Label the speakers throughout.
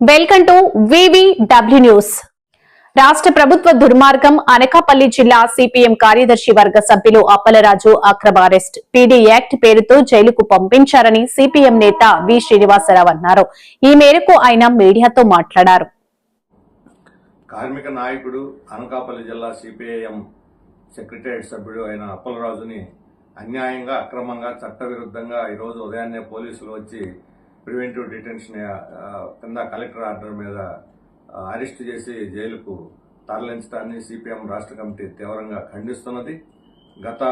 Speaker 1: Welcome to VVW news రాష్ట్ర ప్రభుత్వ దుర్మార్గం అనకాపల్లి జిల్లా సిపిఎం కార్యదర్శి వర్గ సభ్యులు అప్పలరాజు అక్రమ అరెస్ట్. పీడీ యాక్ట్ పేరుతో జైలుకు పంపించారని సిపిఎం నేత వి శ్రీనివాసరావు అన్నారు. ఈ మేరకు ఆయన మీడియాతో మాట్లాడారు.
Speaker 2: కార్మిక నాయకుడు అనకాపల్లి జిల్లా సిపిఐఎం సెక్రటరియట్ సభ్యుడు అయిన అప్పలరాజుని అన్యాయంగా అక్రమంగా చట్టవిరుద్ధంగా ఈరోజు ఉదయాన్నే పోలీసులు వచ్చి ప్రివెంటివ్ డిటెన్షన్ కింద కలెక్టర్ ఆర్డర్ మీద అరెస్ట్ చేసి జైలుకు తరలించడాన్ని సిపిఎం రాష్ట్ర కమిటీ తీవ్రంగా ఖండిస్తున్నది. గత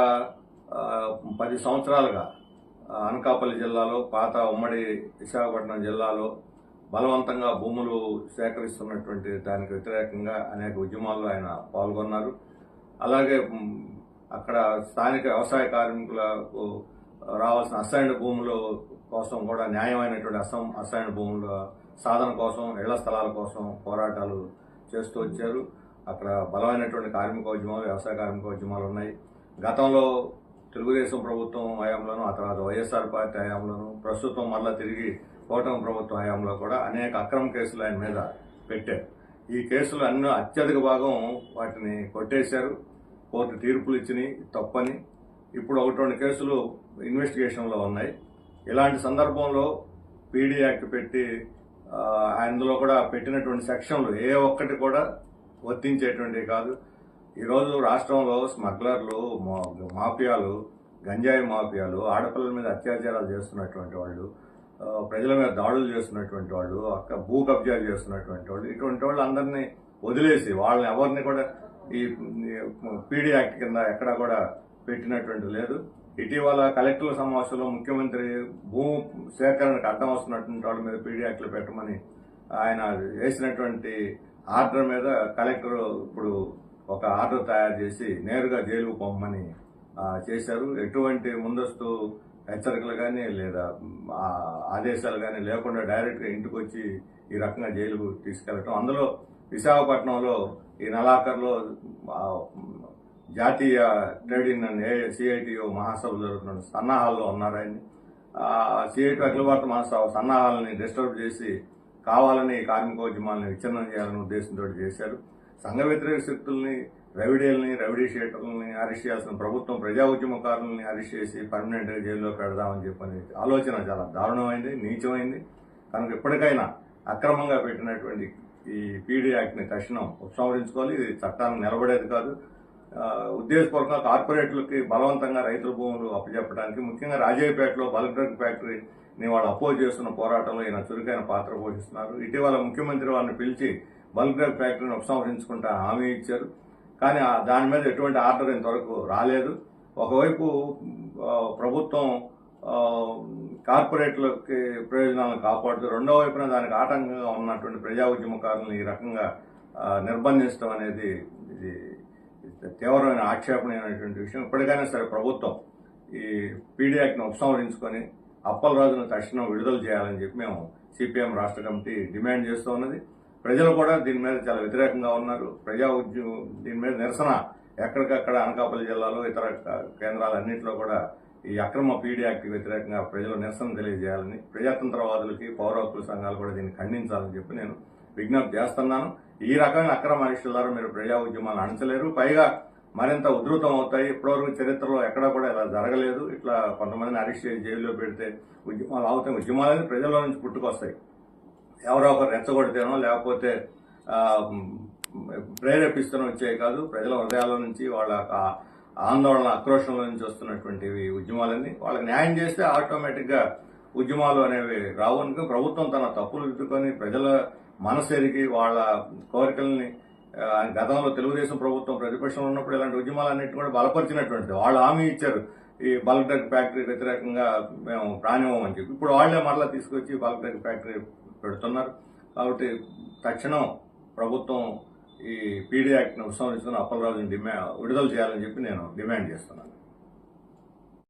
Speaker 2: పది సంవత్సరాలుగా అనకాపల్లి జిల్లాలో పాత ఉమ్మడి విశాఖపట్నం జిల్లాలో బలవంతంగా భూములు సేకరిస్తున్నటువంటి దానికి వ్యతిరేకంగా అనేక ఉద్యమాల్లో ఆయన పాల్గొన్నారు. అలాగే అక్కడ స్థానిక వ్యవసాయ కార్మికులకు రావాల్సిన అసైన్డ్ భూములు కోసం కూడా న్యాయమైనటువంటి అసం అసైన్డ్ భూముల సాధన కోసం ఇళ్ళ స్థలాల కోసం పోరాటాలు చేస్తూ వచ్చారు. అక్కడ బలమైనటువంటి కార్మికోద్యమాలు వ్యవసాయ కార్మికోద్యమాలు ఉన్నాయి. గతంలో తెలుగుదేశం ప్రభుత్వం హయాంలోను ఆ తర్వాత వైఎస్ఆర్ పార్టీ హయాంలోను ప్రస్తుతం మళ్ళా తిరిగి కూటమి ప్రభుత్వం హయాంలో కూడా అనేక అక్రమ కేసులు ఆయన మీద పెట్టారు. ఈ కేసులు అన్ని అత్యధిక భాగం వాటిని కొట్టేశారు. కోర్టు తీర్పులు ఇచ్చినాయి తప్పని. ఇప్పుడు ఒకటి రెండు కేసులు ఇన్వెస్టిగేషన్లో ఉన్నాయి. ఇలాంటి సందర్భంలో పీడీ యాక్ట్ పెట్టి అందులో కూడా పెట్టినటువంటి సెక్షన్లు ఏ ఒక్కటి కూడా వర్తించేటువంటివి కాదు. ఈరోజు రాష్ట్రంలో స్మగ్లర్లు మా- మాఫియాలు గంజాయి మాఫియాలు ఆడపిల్లల మీద అత్యాచారాలు చేస్తున్నటువంటి వాళ్ళు ప్రజల మీద దాడులు చేస్తున్నటువంటి వాళ్ళు అక్క భూ కబ్జాలు చేస్తున్నటువంటి వాళ్ళు ఇటువంటి వాళ్ళు అందరినీ వదిలేసి వాళ్ళని ఎవరిని కూడా ఈ పీడీ యాక్ట్ కింద ఎక్కడా కూడా పెట్టినటువంటి లేదు. ఇటీవల కలెక్టర్ల సమావేశంలో ముఖ్యమంత్రి భూ సేకరణకు అడ్డం వస్తున్నటువంటి వాళ్ళ మీద పీడీ యాక్ట్లు పెట్టమని ఆయన వేసినటువంటి ఆర్డర్ మీద కలెక్టర్ ఇప్పుడు ఒక ఆర్డర్ తయారు చేసి నేరుగా జైలుకు పొమ్మని చేశారు. ఎటువంటి ముందస్తు హెచ్చరికలు కానీ లేదా ఆదేశాలు కానీ లేకుండా డైరెక్ట్గా ఇంటికి వచ్చి ఈ రకంగా జైలుకు తీసుకెళ్ళటం. అందులో విశాఖపట్నంలో ఈ నెలాఖరులో జాతీయ ట్రేడ్ యూనియన్ ఏ సిఐటిఓ మహాసభ జరుగుతున్న సన్నాహాల్లో ఉన్నారు సిఐటి అఖిల భారత మహాసభ సన్నాహాలని డిస్టర్బ్ చేసి కావాలని కార్మికోద్యమాలను విచ్ఛిన్నం చేయాలనే ఉద్దేశంతో చేశారు. సంఘ వ్యతిరేక శక్తుల్ని రవిడేల్ని రవిడీ షీటర్లని అరెస్ట్ చేయాల్సిన ప్రభుత్వం ప్రజా ఉద్యమకారులని అరెస్ట్ చేసి పర్మనెంట్గా జైల్లో పెడదామని చెప్పని ఆలోచన చాలా దారుణమైంది నీచమైంది. కనుక ఎప్పటికైనా అక్రమంగా పెట్టినటువంటి ఈ పీడీ యాక్ట్ని తక్షణం ఉపసంహరించుకోవాలి. ఇది చట్టాన్ని నిలబడేది కాదు. ఉద్దేశపూర్వకంగా కార్పొరేట్లకి బలవంతంగా రైతుల భూములు అప్పచెప్పడానికి ముఖ్యంగా రాజయ్యపేటలో బల్క్ డ్రగ్ ఫ్యాక్టరీని వాళ్ళు అపోజ్ చేస్తున్న పోరాటంలో ఈయన చురుకైన పాత్ర పోషిస్తున్నారు. ఇటీవల ముఖ్యమంత్రి వారిని పిలిచి బల్క్ డ్రగ్ ఫ్యాక్టరీని ఉపసంహరించుకుంటా హామీ ఇచ్చారు. కానీ దాని మీద ఎటువంటి ఆర్డర్ ఇంతవరకు రాలేదు. ఒకవైపు ప్రభుత్వం కార్పొరేట్లకి ప్రయోజనాలను కాపాడుతూ రెండో వైపున దానికి ఆటంకంగా ఉన్నటువంటి ప్రజా ఉద్యమకారులను ఈ రకంగా నిర్బంధించడం అనేది ఇది తీవ్రమైన ఆక్షేపణీయమైనటువంటి విషయం. ఇప్పటికైనా సరే ప్రభుత్వం ఈ పీడీ ఉపసంహరించుకొని అప్పలరాజును తక్షణం విడుదల చేయాలని చెప్పి మేము సిపిఎం రాష్ట్ర కమిటీ డిమాండ్ చేస్తూ ఉన్నది. ప్రజలు కూడా దీని మీద చాలా వ్యతిరేకంగా ఉన్నారు. ప్రజా ఉద్యమం దీని మీద నిరసన ఎక్కడికక్కడ అనకాపల్లి జిల్లాలో ఇతర కేంద్రాలన్నింటిలో కూడా ఈ అక్రమ పీడీ యాక్ట్ వ్యతిరేకంగా ప్రజలు నిరసన తెలియజేయాలని ప్రజాతంత్రవాదులకి పౌర హక్కుల సంఘాలు కూడా దీన్ని ఖండించాలని చెప్పి నేను విజ్ఞప్తి చేస్తున్నాను. ఈ రకమైన అక్రమ అరెస్టుల ద్వారా మీరు ప్రజా ఉద్యమాలు అణచలేరు. పైగా మరింత ఉధృతం అవుతాయి ఇప్పటివరకు చరిత్రలో ఎక్కడా కూడా ఇలా జరగలేదు. ఇట్లా కొంతమందిని అరెస్ట్ చేసి జైల్లో పెడితే ఉద్యమాలు అవుతాయి ఉద్యమాలు అనేది ప్రజల నుంచి పుట్టుకొస్తాయి. ఎవరో ఒకరు రెచ్చగొడితేనో లేకపోతే ప్రేరేపిస్తూనే వచ్చాయి కాదు. ప్రజల హృదయాల నుంచి వాళ్ళ ఆందోళన ఆక్రోషంలో నుంచి వస్తున్నటువంటి ఉద్యమాలన్నీ. వాళ్ళకి న్యాయం చేస్తే ఆటోమేటిక్గా ఉద్యమాలు అనేవి రావు ప్రభుత్వం తన తప్పులు దిద్దుకొని ప్రజల మనసేరికి వాళ్ళ కోరికల్ని గతంలో తెలుగుదేశం ప్రభుత్వం ప్రతిపక్షంలో ఉన్నప్పుడు ఇలాంటి ఉద్యమాలన్నింటినీ కూడా బలపరిచినటువంటిది. వాళ్ళు హామీ ఇచ్చారు. ఈ బల్క్ డ్రగ్ ఫ్యాక్టరీ వ్యతిరేకంగా మేము ప్రాణివ్వమని చెప్పి. ఇప్పుడు వాళ్ళే మరలా తీసుకొచ్చి బల్క్ డ్రగ్ ఫ్యాక్టరీ పెడుతున్నారు. కాబట్టి తక్షణం ప్రభుత్వం ఈ పీడీ యాక్ట్ను ఉపసంహరించుకుని అప్పలరాజుని డిమాండ్ విడుదల చేయాలని చెప్పి నేను డిమాండ్ చేస్తున్నాను.